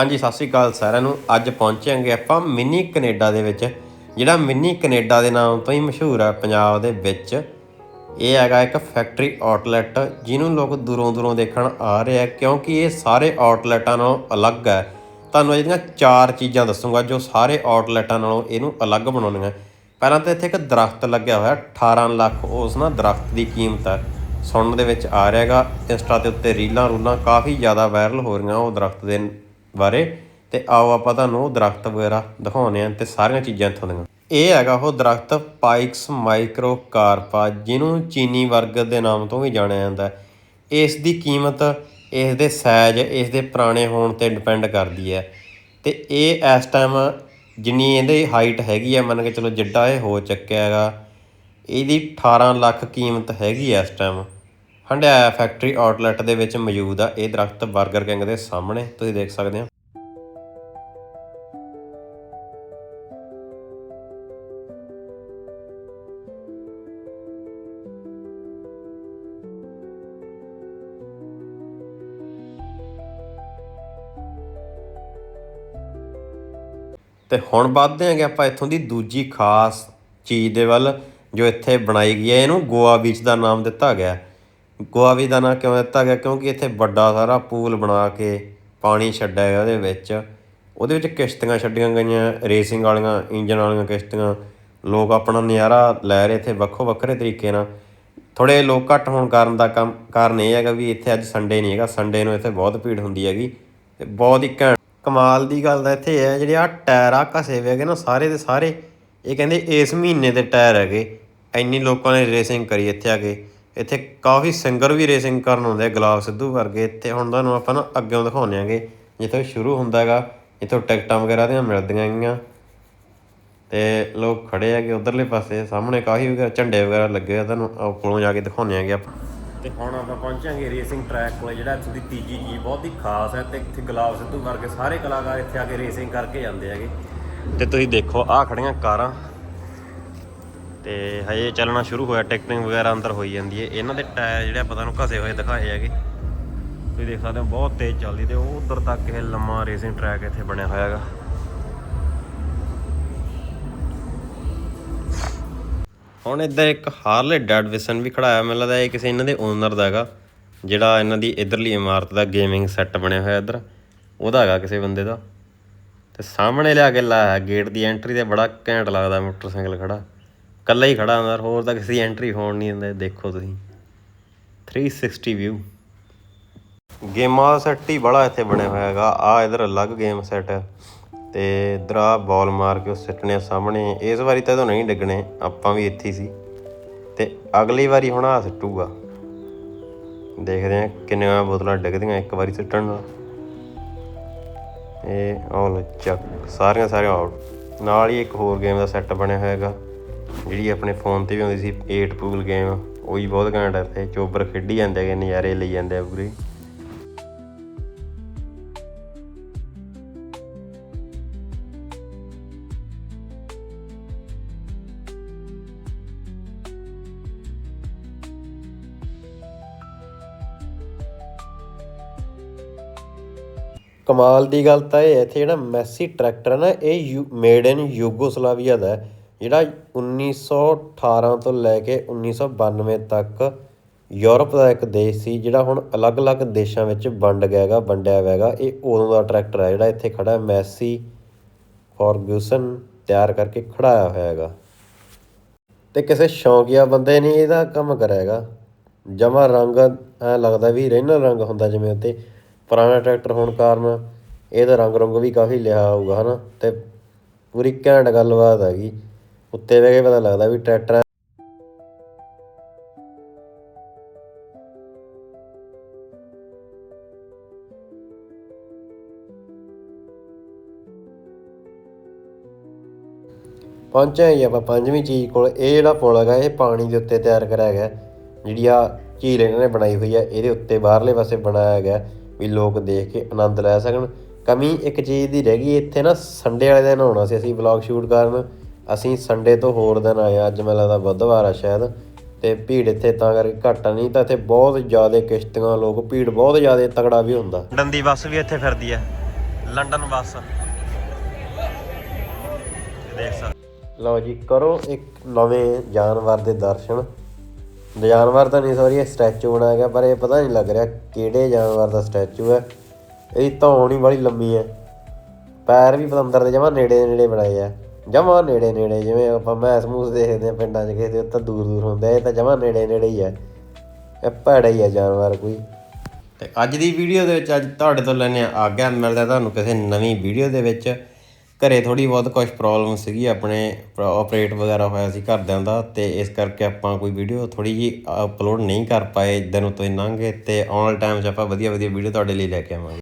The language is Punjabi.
ਹਾਂਜੀ, ਸਤਿ ਸ੍ਰੀ ਅਕਾਲ ਸਾਰਿਆਂ ਨੂੰ। ਅੱਜ ਪਹੁੰਚਾਂਗੇ ਆਪਾਂ ਮਿੰਨੀ ਕੈਨੇਡਾ ਦੇ ਵਿੱਚ, ਜਿਹੜਾ ਮਿੰਨੀ ਕੈਨੇਡਾ ਦੇ ਨਾਮ ਤੋਂ ਹੀ ਮਸ਼ਹੂਰ ਹੈ ਪੰਜਾਬ ਦੇ ਵਿੱਚ। ਇਹ ਹੈਗਾ ਇੱਕ ਫੈਕਟਰੀ ਆਊਟਲੈਟ, ਜਿਹਨੂੰ ਲੋਕ ਦੂਰੋਂ ਦੂਰੋਂ ਦੇਖਣ ਆ ਰਹੇ ਆ, ਕਿਉਂਕਿ ਇਹ ਸਾਰੇ ਆਊਟਲੈਟਾਂ ਨਾਲੋਂ ਅਲੱਗ ਹੈ ਤੁਹਾਨੂੰ ਇਹਦੀਆਂ ਚਾਰ ਚੀਜ਼ਾਂ ਦੱਸੂਗਾ, ਜੋ ਸਾਰੇ ਆਊਟਲੈਟਾਂ ਨਾਲੋਂ ਇਹਨੂੰ ਅਲੱਗ ਬਣਾਉਣੀਆਂ ਪਹਿਲਾਂ ਤਾਂ ਇੱਥੇ ਇੱਕ ਦਰਖਤ ਲੱਗਿਆ ਹੋਇਆ 18 ਲੱਖ ਉਸ ਨਾ ਦਰਖਤ ਦੀ ਕੀਮਤ ਹੈ ਸੁਣਨ ਦੇ ਵਿੱਚ ਆ ਰਿਹਾ ਹੈਗਾ, ਇੰਸਟਾ ਦੇ ਉੱਤੇ ਰੀਲਾਂ ਰੂਲਾਂ ਕਾਫੀ ਜ਼ਿਆਦਾ ਵਾਇਰਲ ਹੋ ਰਹੀਆਂ ਉਹ ਦਰਖਤ ਦੇ ਬਾਰੇ ਤੇ ਆਓ ਆਪਾਂ ਤੁਹਾਨੂੰ ਉਹ ਦਰਖਤ ਵਗੈਰਾ ਦਿਖਾਉਂਦੇ ਆਂ ਤੇ ਸਾਰੀਆਂ ਚੀਜ਼ਾਂ ਇੱਥੋਂ ਦੀਆਂ। ਇਹ ਹੈਗਾ ਉਹ ਦਰਖਤ ਪਾਈਕਸ ਮਾਈਕਰੋ ਕਾਰਪਾ ਜਿਹਨੂੰ ਚੀਨੀ ਵਰਗ ਦੇ ਨਾਮ ਤੋਂ ਵੀ ਜਾਣਿਆ ਜਾਂਦਾ ਹੈ। ਇਸ ਦੀ ਕੀਮਤ, ਇਸ ਦੇ ਸਾਈਜ਼, ਇਸ ਦੇ ਪੁਰਾਣੇ ਹੋਣ ਤੇ ਡਿਪੈਂਡ ਕਰਦੀ ਹੈ। ਤੇ ਇਹ ਇਸ ਟਾਈਮ ਜਿੰਨੀ ਇਹਦੇ ਹਾਈਟ ਹੈਗੀ ਆ ਮੰਨ ਕੇ ਚਲੋ ਜਿੱਡਾ ਇਹ ਹੋ ਚੱਕਿਆ ਹੈਗਾ, ਇਹਦੀ 18 ਲੱਖ ਕੀਮਤ ਹੈਗੀ ਇਸ ਟਾਈਮ ਹੰਡਿਆਇਆ ਫੈਕਟਰੀ ਆਊਟਲੈਟ ਦੇ ਵਿੱਚ ਮੌਜੂਦ ਆ। ਇਹ ਦਰਖਤ 버ਗਰ ਕਿੰਗ ਦੇ ਸਾਹਮਣੇ, ਤੁਸੀਂ ਦੇਖ ਸਕਦੇ ਹੋ। ਤੇ ਹੁਣ ਵੱਧਦੇ ਆਂਗੇ ਆਪਾਂ ਇੱਥੋਂ ਦੀ ਦੂਜੀ ਖਾਸ ਚੀਜ਼ ਦੇ ਵੱਲ, ਜੋ ਇੱਥੇ ਬਣਾਈ ਗਈ ਹੈ। ਇਹਨੂੰ ਗੋਆ ਬੀਚ ਦਾ ਨਾਮ ਦਿੱਤਾ ਗਿਆ। ਹੈ। ਗੁਆਵੀ ਦਾ ਨਾਂ ਕਿਉਂ ਦਿੱਤਾ ਗਿਆ? ਕਿਉਂਕਿ ਇੱਥੇ ਵੱਡਾ ਸਾਰਾ ਪੂਲ ਬਣਾ ਕੇ ਪਾਣੀ ਛੱਡਿਆ ਗਿਆ ਉਹਦੇ ਵਿੱਚ। ਉਹਦੇ ਵਿੱਚ ਕਿਸ਼ਤੀਆਂ ਛੱਡੀਆਂ ਗਈਆਂ, ਰੇਸਿੰਗ ਵਾਲੀਆਂ ਇੰਜਨ ਵਾਲੀਆਂ ਕਿਸ਼ਤੀਆਂ। ਲੋਕ ਆਪਣਾ ਨਜ਼ਾਰਾ ਲੈ ਰਹੇ ਇੱਥੇ ਵੱਖੋ ਵੱਖਰੇ ਤਰੀਕੇ ਨਾਲ। ਥੋੜੇ ਲੋਕ ਘੱਟ ਹੋਣ ਕਾਰਨ ਦਾ ਕੰਮ, ਕਾਰਨ ਇਹ ਹੈਗਾ ਵੀ ਇੱਥੇ ਅੱਜ ਸੰਡੇ ਨਹੀਂ ਹੈਗਾ। ਸੰਡੇ ਨੂੰ ਇੱਥੇ ਬਹੁਤ ਭੀੜ ਹੁੰਦੀ ਹੈਗੀ ਤੇ ਬਹੁਤ ਹੀ ਘੈਂਟ। ਕਮਾਲ ਦੀ ਗੱਲ ਤਾਂ ਇੱਥੇ ਹੈ, ਜਿਹੜੇ ਆ ਟਾਇਰ ਆ ਘਸੇ ਹੋਏ ਹੈਗੇ ਨਾ ਸਾਰੇ ਦੇ ਸਾਰੇ, ਇਹ ਕਹਿੰਦੇ ਇਸ ਮਹੀਨੇ ਦੇ ਟਾਇਰ ਹੈਗੇ। ਇੰਨੀ ਲੋਕਾਂ ਨੇ ਰੇਸਿੰਗ ਕਰੀ ਇੱਥੇ ਆ ਕੇ। ਇੱਥੇ ਕਾਫੀ ਸਿੰਗਰ ਵੀ ਰੇਸਿੰਗ ਕਰਨ ਆਉਂਦੇ ਆ ਗੁਲਾਬ ਸਿੱਧੂ ਵਰਗੇ। ਇੱਥੇ ਹੁਣ ਤੁਹਾਨੂੰ ਆਪਾਂ ਨਾ ਅੱਗੇੋਂ ਦਿਖਾਉਂਦੇ ਆਂਗੇ ਜਿੱਥੇ ਸ਼ੁਰੂ ਹੁੰਦਾ ਹੈਗਾ ਇੱਥੋਂ ਟਿਕਟਾਂ ਵਗੈਰਾ ਦੀਆਂ ਮਿਲਦੀਆਂ ਹੈਗੀਆਂ। ਤੇ ਲੋਕ ਖੜੇ ਹੈਗੇ ਉਧਰਲੇ ਪਾਸੇ ਸਾਹਮਣੇ ਕਾਫੀ ਵਗੈਰਾ ਝੰਡੇ ਵਗੈਰਾ ਲੱਗੇ ਆ ਤੁਹਾਨੂੰ ਕੋਲੋਂ ਜਾ ਕੇ ਦਿਖਾਉਂਦੇ ਆਂਗੇ ਆਪਾਂ। ਤੇ ਹੁਣ ਆਪਾਂ ਪਹੁੰਚਾਂਗੇ ਰੇਸਿੰਗ ਟਰੈਕ ਕੋਲੇ ਜਿਹੜਾ ਇੱਥੋਂ ਦੀ ਤੀਜੀ ਚੀਜ਼ ਬਹੁਤ ਹੀ ਖਾਸ ਹੈ ਤੇ ਇੱਥੇ ਗੁਲਾਬ ਸਿੱਧੂ ਵਰਗੇ ਸਾਰੇ ਕਲਾਕਾਰ ਇੱਥੇ ਆ ਕੇ ਰੇਸਿੰਗ ਕਰਕੇ ਜਾਂਦੇ ਹੈਗੇ। ਤੇ ਤੁਸੀਂ ਦੇਖੋ ਆਹ ਖੜੀਆਂ ਕਾਰਾਂ ਤੇ ਹਜੇ ਚੱਲਣਾ ਸ਼ੁਰੂ ਹੋਇਆ, ਟਿਕਟਿੰਗ ਵਗੈਰਾ ਅੰਦਰ ਹੋਈ ਜਾਂਦੀ ਹੈ। ਇਹਨਾਂ ਦੇ ਟਾਇਰ ਜਿਹੜੇ ਆਪਾਂ ਤੁਹਾਨੂੰ ਘਸੇ ਹੋਏ ਦਿਖਾਏ ਹੈਗੇ। ਤੁਸੀਂ ਦੇਖ ਸਕਦੇ ਹੋ, ਬਹੁਤ ਤੇਜ਼ ਚੱਲਦੀ ਤੇ ਉਹ ਉਧਰ ਤੱਕ ਇਹ ਲੰਮਾ ਰੇਸਿੰਗ ਟਰੈਕ ਇੱਥੇ ਬਣਿਆ ਹੋਇਆ ਹੈਗਾ। ਹੁਣ ਇੱਧਰ ਇੱਕ ਹਾਰਲੇ ਡੈਡਵਿਸਨ ਵੀ ਖੜਾਇਆ ਮੈਨੂੰ ਲੱਗਦਾ ਇਹ ਕਿਸੇ ਇਹਨਾਂ ਦੇ ਓਨਰ ਦਾ ਹੈਗਾ, ਜਿਹੜਾ ਇਹਨਾਂ ਦੀ ਇਧਰਲੀ ਇਮਾਰਤ ਦਾ ਗੇਮਿੰਗ ਸੈੱਟ ਬਣਿਆ ਹੋਇਆ ਇੱਧਰ। ਉਹਦਾ ਹੈਗਾ ਕਿਸੇ ਬੰਦੇ ਦਾ। ਤੇ ਸਾਹਮਣੇ ਲਿਆ ਕੇ ਲਾਇਆ ਗੇਟ ਦੀ ਐਂਟਰੀ ਤੇ ਬੜਾ ਘੈਂਟ ਲੱਗਦਾ ਮੋਟਰਸਾਈਕਲ ਖੜਾ। ਕੱਲਾ ਹੀ ਖੜਾ ਅੰਦਰ ਹੋਰ ਤਾਂ ਕਿਸੇ ਐਂਟਰੀ ਹੋਣ ਨਹੀਂ ਦਿੰਦੇ, ਦੇਖੋ ਤੁਸੀਂ। 360 ਵਿਊ ਗੇਮਾਂ ਦਾ ਸੈੱਟ ਹੀ ਬੜਾ ਇੱਥੇ ਬਣਿਆ ਹੋਇਆ ਹੈਗਾ। ਆ ਇਧਰ ਅਲੱਗ ਗੇਮ ਸੈੱਟ ਹੈ ਤੇ ਇਧਰ ਆ ਬਾਲ ਮਾਰ ਕੇ ਉਹ ਸਿੱਟਣੇ ਸਾਹਮਣੇ। ਇਸ ਵਾਰੀ ਤਾਂ ਇਹਦੋਂ ਨਹੀਂ ਡਿੱਗਣੇ, ਆਪਾਂ ਵੀ ਇੱਥੇ ਸੀ। ਤੇ ਅਗਲੀ ਵਾਰੀ ਹੁਣ ਆ ਸਿੱਟੂਗਾ। ਦੇਖਦੇ ਆ ਕਿੰਨੀਆਂ ਬੋਤਲਾਂ ਡਿੱਗਦੀਆਂ ਇੱਕ ਵਾਰੀ ਸਿੱਟਣ ਨਾਲ। ਇਹ ਆਲ ਚੱਕ। ਸਾਰੀਆਂ ਸਾਰੀਆਂ ਆਊਟ ਨਾਲ ਹੀ ਇੱਕ ਹੋਰ ਗੇਮ ਦਾ ਸੈੱਟ ਬਣਿਆ ਹੋਇਆ ਹੈਗਾ। ਜਿਹੜੀ ਆਪਣੇ ਫੋਨ ਤੇ ਵੀ ਆਉਂਦੀ ਸੀ 8 ਪੂਲ ਗੇਮ ਉਹ ਵੀ ਬਹੁਤ ਘੈਂਟ ਹੈ ਤੇ ਚੋਬਰ ਖੇਡੀ ਜਾਂਦੇ ਹੈਗੇ, ਨਜ਼ਾਰੇ ਲਈ ਜਾਂਦੇ ਆ ਪੂਰੇ। ਕਮਾਲ ਦੀ ਗੱਲ ਤਾਂ ਇਹ ਹੈ, ਇੱਥੇ ਜਿਹੜਾ ਮੈਸੀ ਟਰੈਕਟਰ ਹੈ ਨਾ, ਇਹ ਮੇਡ ਇਨ ਯੂਗੋਸਲਾਵੀਆ ਦਾ ਹੈ। ਜਿਹੜਾ 1918 ਤੋਂ ਲੈ ਕੇ 1992 ਤੱਕ ਯੂਰਪ ਦਾ ਇੱਕ ਦੇਸ਼ ਸੀ, ਜਿਹੜਾ ਹੁਣ ਅਲੱਗ-ਅਲੱਗ ਦੇਸ਼ਾਂ ਵਿੱਚ ਵੰਡ ਗਿਆ ਹੈਗਾ ਵੰਡਿਆ ਹੋਇਆ ਹੈਗਾ ਇਹ ਉਦੋਂ ਦਾ ਟਰੈਕਟਰ ਹੈ, ਜਿਹੜਾ ਇੱਥੇ ਖੜਾ ਮੈਸੀ ਫੌਰਗੂਸਨ ਤਿਆਰ ਕਰਕੇ ਖੜਾਇਆ ਹੋਇਆ ਹੈਗਾ। ਤੇ ਕਿਸੇ ਸ਼ੌਂਕੀਆ ਬੰਦੇ ਨੇ ਇਹਦਾ ਕੰਮ ਕਰਿਆ ਹੈਗਾ। ਜਮਾ ਰੰਗ ਐ ਲੱਗਦਾ ਵੀ ਰੇਨਲ ਰੰਗ ਹੁੰਦਾ ਜਿਵੇਂ ਉੱਤੇ ਪੁਰਾਣਾ ਟਰੈਕਟਰ ਹੋਣ ਕਾਰਨ ਇਹਦਾ ਰੰਗ ਰੰਗ ਵੀ ਕਾਫੀ ਲਿਆ ਹੋਊਗਾ, ਹਨਾ? ਤੇ ਪੂਰੀ ਘੈਂਟ ਗੱਲਬਾਤ ਹੈਗੀ। ਉੱਤੇ ਬਹਿ ਕੇ ਪਤਾ ਲੱਗਦਾ ਵੀ ਟਰੈਕਟਰ ਪਹੁੰਚੇ ਹਾਂ ਜੀ ਆਪਾਂ ਪੰਜਵੀਂ ਚੀਜ਼ ਕੋਲ। ਇਹ ਜਿਹੜਾ ਪੁਲ ਹੈਗਾ, ਇਹ ਪਾਣੀ ਦੇ ਉੱਤੇ ਤਿਆਰ ਕਰਿਆ ਗਿਆ। ਜਿਹੜੀ ਆ ਝੀਲ ਇਹਨਾਂ ਨੇ ਬਣਾਈ ਹੋਈ ਹੈ ਇਹਦੇ ਉੱਤੇ ਬਾਹਰਲੇ ਪਾਸੇ ਬਣਾਇਆ ਗਿਆ ਵੀ ਲੋਕ ਦੇਖ ਕੇ ਆਨੰਦ ਲੈ ਸਕਣ। ਕਮੀ ਇੱਕ ਚੀਜ਼ ਦੀ ਰਹਿ ਗਈ, ਇੱਥੇ ਨਾ ਸੰਡੇ ਵਾਲੇ ਦਿਨ ਆਉਣਾ ਸੀ ਅਸੀਂ ਵਲੌਗ ਸ਼ੂਟ ਕਰਨ। ਅਸੀਂ ਸੰਡੇ ਤੋਂ ਹੋਰ ਦਿਨ ਆਏ ਹਾਂ। ਅੱਜ ਮੈਨੂੰ ਲੱਗਦਾ ਬੁੱਧਵਾਰ ਆ ਸ਼ਾਇਦ ਤੇ ਭੀੜ ਇੱਥੇ ਤਾਂ ਕਰਕੇ ਘੱਟ ਆ, ਨਹੀਂ ਤਾਂ ਇੱਥੇ ਬਹੁਤ ਜ਼ਿਆਦਾ ਕਿਸ਼ਤੀਆਂ ਲੋਕ ਭੀੜ ਬਹੁਤ ਜ਼ਿਆਦਾ ਤਗੜਾ ਵੀ ਹੁੰਦਾ। ਲੰਡਨ ਦੀ ਬੱਸ ਵੀ ਇੱਥੇ ਫਿਰਦੀ ਹੈ ਲੰਡਨ ਬੱਸ। ਦੇਖ ਲਓ ਜੀ ਕਰੋ ਇੱਕ ਨਵੇਂ ਜਾਨਵਰ ਦੇ ਦਰਸ਼ਨ। ਜਾਨਵਰ ਤਾਂ ਨਹੀਂ ਸੌਰੀ ਇਹ ਸਟੈਚੂ ਬਣਾਇਆ ਗਿਆ ਪਰ ਇਹ ਪਤਾ ਨਹੀਂ ਲੱਗ ਰਿਹਾ ਕਿਹੜੇ ਜਾਨਵਰ ਦਾ ਸਟੈਚੂ ਹੈ। ਇਹਦੀ ਧੌਣ ਹੀ ਬੜੀ ਲੰਮੀ ਹੈ। ਪੈਰ ਵੀ ਪਤੰਦਰ ਦੇ ਜਮਾ ਨੇੜੇ ਨੇੜੇ ਬਣਾਏ ਆ। ਜਮਾ ਨੇੜੇ ਨੇੜੇ, ਜਿਵੇਂ ਆਪਾਂ ਮੈਸ ਮੂਸ ਦੇਖਦੇ ਆ ਪਿੰਡਾਂ 'ਚ, ਕਿਸੇ ਦੇ ਉੱਤੇ ਦੂਰ ਦੂਰ ਹੁੰਦੇ ਆ, ਇਹ ਤਾਂ ਜਮਾ ਨੇੜੇ ਨੇੜੇ ਹੀ ਹੈ ਇਹ ਭੈੜਾ ਹੀ ਹੈ ਜਾਨਵਰ ਕੋਈ। ਤੇ ਅੱਜ ਦੀ ਵੀਡੀਓ ਦੇ ਵਿੱਚ ਅੱਜ ਤੁਹਾਡੇ ਤੋਂ ਲੈਣੇ ਆ ਆਗਿਆ, ਮਿਲਦਾ ਤੁਹਾਨੂੰ ਕਿਸੇ ਨਵੀਂ ਵੀਡੀਓ ਦੇ ਵਿੱਚ। ਘਰੇ ਥੋੜੀ ਬਹੁਤ ਕੁਝ ਪ੍ਰੋਬਲਮ ਸੀਗੀ, ਆਪਣੇ ਆਪਰੇਟ ਵਗੈਰਾ ਹੋਇਆ ਸੀ ਘਰਦਿਆਂ ਦਾ, ਤੇ ਇਸ ਕਰਕੇ ਆਪਾਂ ਕੋਈ ਵੀਡੀਓ ਥੋੜੀ ਜੀ ਅਪਲੋਡ ਨਹੀਂ ਕਰ ਪਾਏ, ਦਿਨ ਤੋਂ ਹੀ ਲੰਘ ਗਏ, ਤੇ ਆਉਣ ਟਾਈਮ 'ਚ ਆਪਾਂ ਵਧੀਆ ਵਧੀਆ ਵੀਡੀਓ ਤੁਹਾਡੇ ਲਈ ਲੈ ਕੇ ਆਵਾਂਗੇ।